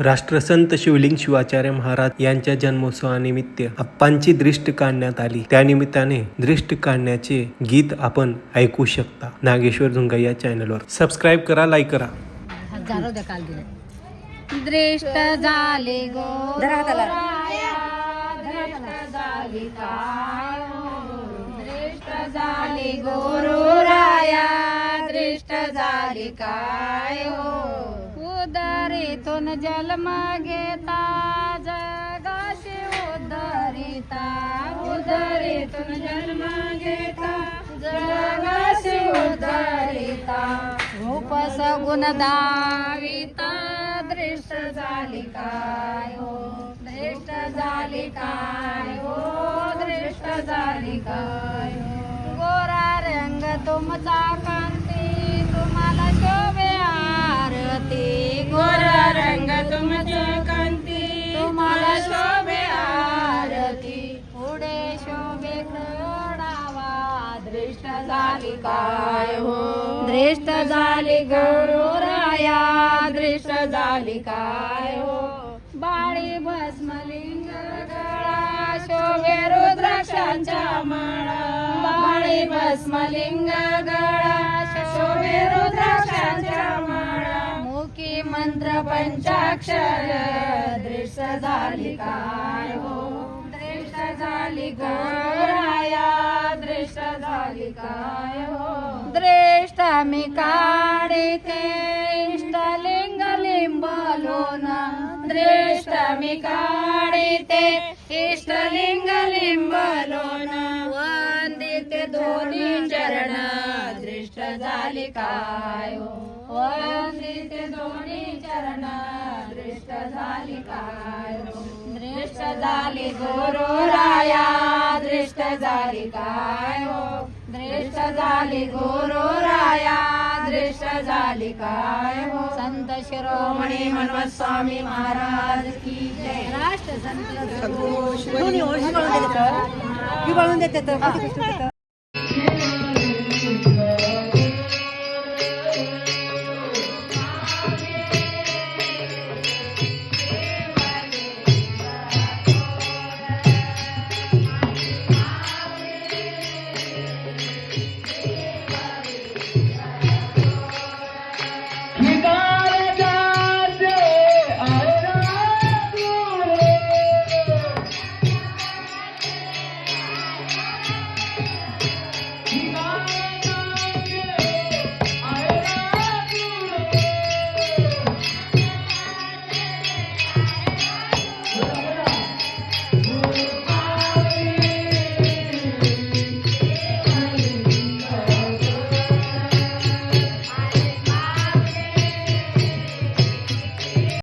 राष्ट्रसंत शिवलिंग शिवाचार्य महाराज यांच्या जन्मोत्सवानिमित्त अप्पांची दृष्ट काढण्यात आली. त्यानिमित्ताने दृष्ट काढण्याचे गीत आपण ऐकू शकता. नागेश्वर झुंगा या चॅनलवर सबस्क्राईब करा लाईक करा. दृष्ट झाले गो दृष्ट झाली गोरुराया दृष्ट झाली काय उदरीतून जन्म घेता जगाशी उद्धरिता उदरीतून जन्म घेता जगाशी उद्धरिता रूप सगुण दाविता दृष्ट झाली काय हो? दृष्ट झाली काय हो? दृष्ट झाली काय हो? गोरा रंग तुमचा का दृष्ट झाली काय हो दृष्ट झाली गौराया दृष्ट झाली काय हो बाळी भस्मलिंग गळा शोभे रुद्राक्षांच्या माळा। बाळी भस्मलिंग गळा शोभे रुद्राक्षांच्या माळा। मुखी मंत्र पंचाक्षर दृष्ट झाली काय हो दृष्ट झाली दृष्ट झाली काय हो दृष्ट मी काढते इष्टलिंग लिंबलोना दृष्ट मी काढते इष्टलिंग लिंबलोना वंदिते दोन्ही चरण दृष्ट झाली काय? हो वंदिते दोन्ही चरण दृष्ट झाली काय हो दृष्ट झाली गोरोराया दृष्ट झाली काय हो दृष्ट झाली गोरोराया दृष्ट झाली काय हो संत शिरोमणी मनोज स्वामी महाराज की जय राष्ट्र संत ओळशी वाळून देते. ही तर.